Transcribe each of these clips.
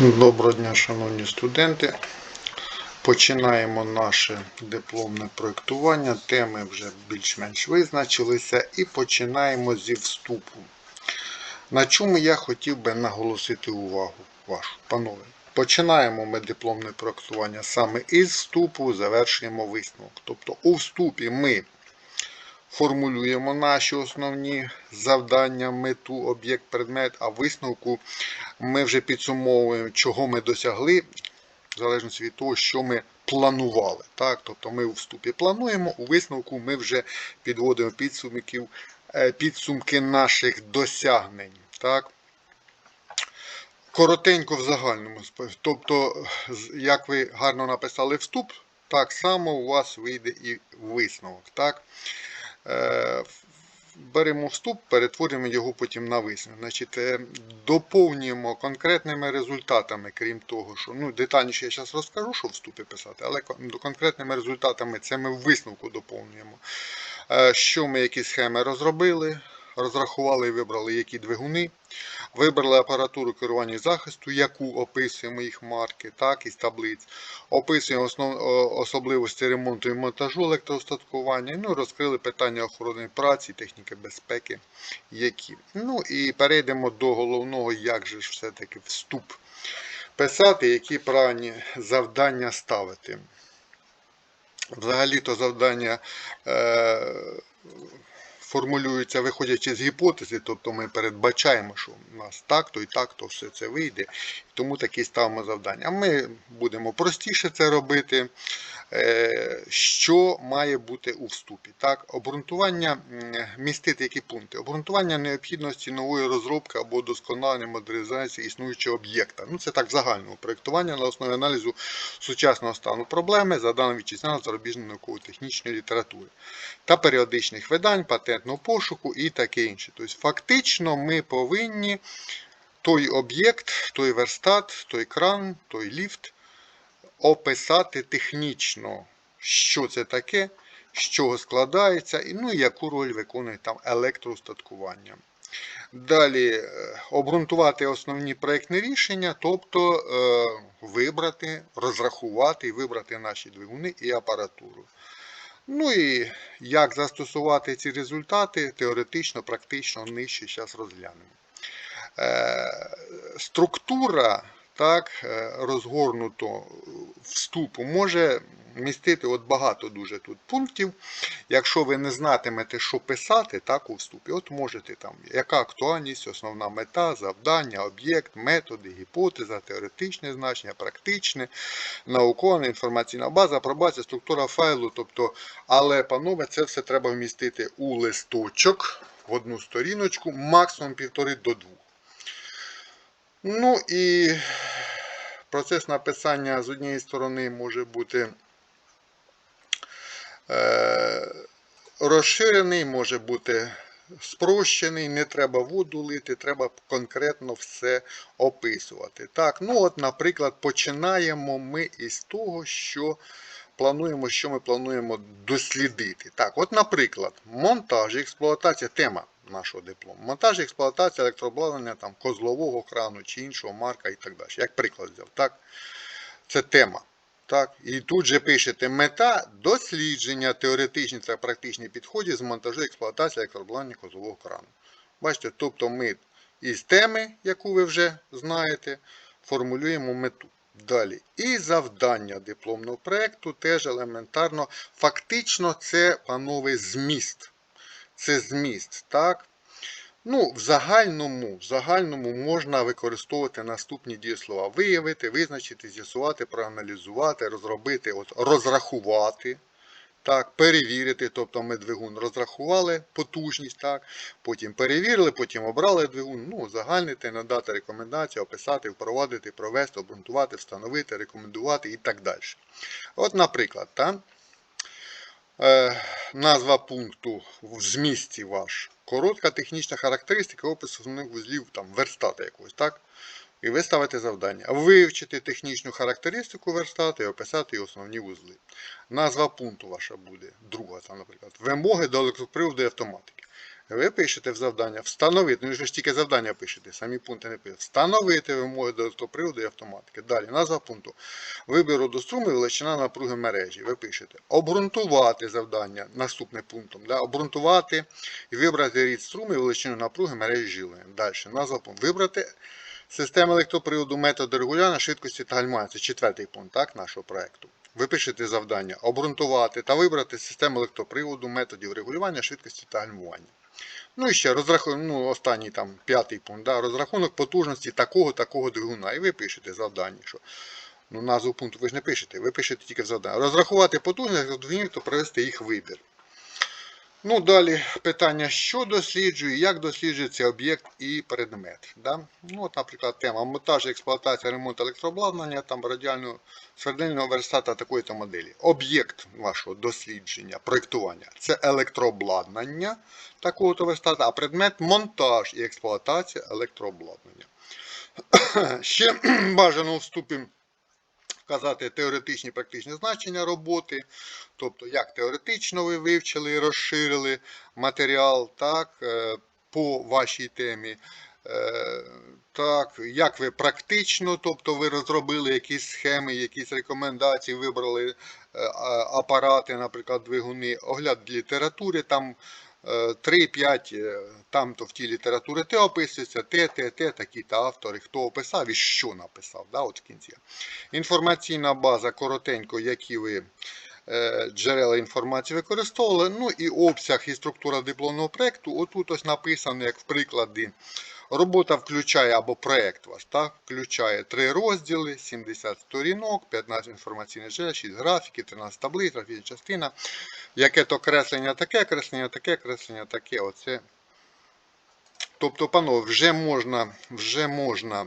Доброго дня, шановні студенти. Починаємо наше дипломне проєктування. Теми вже більш-менш визначилися і починаємо зі вступу. На чому я хотів би наголосити увагу вашу, панове. Починаємо ми дипломне проєктування саме із вступу, завершуємо висновок. Тобто у вступі ми формулюємо наші основні завдання, мету, об'єкт, предмет, а висновку ми вже підсумовуємо, чого ми досягли, в залежності від того, що ми планували. Так? Тобто ми у вступі плануємо, у висновку ми вже підводимо підсумків, е, підсумки наших досягнень. Так? Коротенько в загальному. Тобто, як ви гарно написали вступ, так само у вас вийде і висновок. Так? Е, беремо вступ, перетворюємо його потім на висновок. Значить, е, доповнюємо конкретними результатами, крім того, що ну, детальніше я зараз розкажу, що вступи писати, але конкретними результатами це ми в висновку доповнюємо. Е, Що ми які схеми розробили, розрахували і вибрали які двигуни, вибрали апаратуру керування захисту, яку описуємо їх марки, так, із таблиць. Описуємо основ, особливості ремонту і монтажу електроостаткування. Ну, розкрили питання охорони праці, техніки безпеки, які. Ну і перейдемо до головного, як же ж все-таки вступ писати, які правильні завдання ставити. Взагалі-то завдання е, формулюються, виходячи з гіпотези, тобто ми передбачаємо, що у нас так-то і так-то все це вийде, тому такі ставимо завдання. Ми будемо простіше це робити. Е, Що має бути у вступі? Так, обґрунтування містити які пункти? Обґрунтування необхідності нової розробки або досконалення модернізації існуючого об'єкта. Ну це так загального проєктування на основі аналізу сучасного стану проблеми за даними вітчизняної зарубіжної науково-технічної літератури та періодичних видань, патентного пошуку і таке інше. Тобто, фактично, ми повинні той об'єкт, той верстат, той кран, той ліфт описати технічно, що це таке, з чого складається, і ну, яку роль виконує там електроустаткування. Далі е, обґрунтувати основні проєктні рішення, тобто е, вибрати, розрахувати і вибрати наші двигуни і апаратуру. Ну і як застосувати ці результати теоретично, практично нижче зараз розглянемо. Е, структура так, е, розгорнуто вступу може містити от багато дуже тут пунктів. Якщо ви не знатимете, що писати так, у вступі, от можете там, яка актуальність, основна мета, завдання, об'єкт, методи, гіпотеза, теоретичне значення, практичне, наукова, інформаційна база, апробація, структура файлу. Тобто, але, панове, це все треба вмістити у листочок в одну сторіночку, максимум півтори до двох. Ну і процес написання з однієї сторони може бути е, розширений, може бути спрощений, не треба воду лити, треба конкретно все описувати. Так, ну от, наприклад, починаємо ми із того, що плануємо, що ми плануємо дослідити. Так, от, наприклад, монтаж і експлуатація, тема нашого диплому. Монтаж і експлуатація електрообладнання там, козлового крану чи іншого марка і так далі. Як приклад взяв. Так? Це тема. Так? І тут же пишете мета дослідження теоретичні та практичні підходи з монтажу і експлуатації електрообладнання козлового крану. Бачите, тобто ми із теми, яку ви вже знаєте, формулюємо мету. Далі. І завдання дипломного проєкту теж елементарно. Фактично, це, панове, зміст. Це зміст, так? Ну, в загальному, в загальному можна використовувати наступні дієслова. Виявити, визначити, з'ясувати, проаналізувати, розробити, от, розрахувати. Так, перевірити, тобто ми двигун розрахували потужність, так, потім перевірили, потім обрали двигун, ну, загальнити, надати рекомендації, описати, впровадити, провести, обґрунтувати, встановити, рекомендувати і так далі. От, наприклад, так, е, назва пункту в змісті ваш. Коротка технічна характеристика опису основних вузлів там, верстата якогось, так? І ви ставите завдання. Вивчити технічну характеристику верстату і описати основні вузли. Назва пункту ваша буде, друга, там, наприклад. Вимоги до електроприводу і автоматики. Ви пишете в завдання встановити, ну ви ж тільки завдання пишете, самі пункти не пишете. Встановити вимоги до електроприводу і автоматики. Далі, назва пункту. Вибір струму і величина напруги мережі. Ви пишете. Обґрунтувати завдання наступним пунктом. Да? Обґрунтувати і вибрати рід струму і величину напруги мережі живлення. Далі, назва пункту. Вибрати систему електроприводу методи регулювання швидкості та гальмування. Це четвертий пункт так, нашого проекту. Ви пишете завдання обґрунтувати та вибрати систему електроприводу методів регулювання швидкості та гальмування. Ну і ще розрахунок, ну, останній там п'ятий пункт, да, розрахунок потужності такого такого двигуна. І ви пишете завдання, що ну, назву пункту ви ж не пишете, ви пишете тільки завдання. Розрахувати потужність двигунів та провести їх вибір. Ну, далі питання, що досліджує, як досліджується об'єкт і предмет. Да? Ну, от, наприклад, тема монтаж, експлуатація, ремонт електрообладнання, там радіального свердильного верстата такої-то моделі. Об'єкт вашого дослідження, проєктування це електрообладнання такого-то верстата, а предмет монтаж і експлуатація електрообладнання. Ще бажано у вступі вказати теоретичні і практичні значення роботи, тобто як теоретично ви вивчили і розширили матеріал так, е, по вашій темі. Е, Так, як ви практично, тобто ви розробили якісь схеми, якісь рекомендації, вибрали е, апарати, наприклад, двигуни, огляд літератури, там 3-5, там то в тій літератури те описується, те, те, те, такі-то автори, хто описав і що написав, да, от в кінці. Інформаційна база, коротенько, які ви е, джерела інформації використовували. Ну і обсяг і структура дипломного проєкту. Отут ось написано, як в прикладі. Робота включає або проєкт ваш, так, включає три розділи, 70 сторінок, 15 інформаційних джерел, 6 графіків, 13 таблиць, графічна частина. Яке то креслення таке, креслення таке, креслення таке. Оце. Тобто, панове, вже можна, вже можна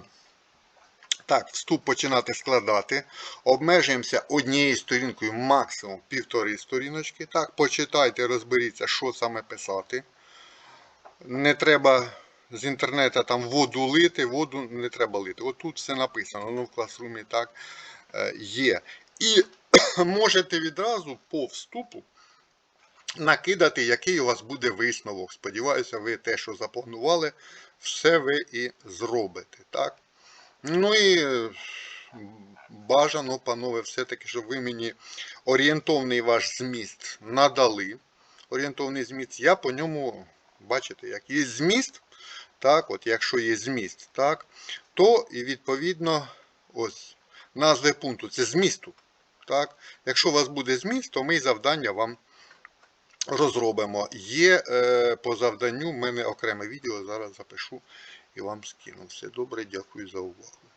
так, вступ починати складати. Обмежуємося однією сторінкою, максимум півтори сторіночки. Так, почитайте, розберіться, що саме писати. Не треба з інтернету там воду лити, воду не треба лити. От тут все написано, ну в класрумі так е, є. І можете відразу по вступу накидати, який у вас буде висновок. Сподіваюся, ви те, що запланували, все ви і зробите. Так? Ну і е, бажано, панове, все-таки, щоб ви мені орієнтовний ваш зміст надали. Орієнтовний зміст, я по ньому, бачите, як є зміст, так, от якщо є зміст, так, то і відповідно ось назви пункту це змісту. Так. Якщо у вас буде зміст, то ми і завдання вам розробимо. Є е, по завданню, в мене окреме відео, зараз запишу і вам скину. Все добре, дякую за увагу.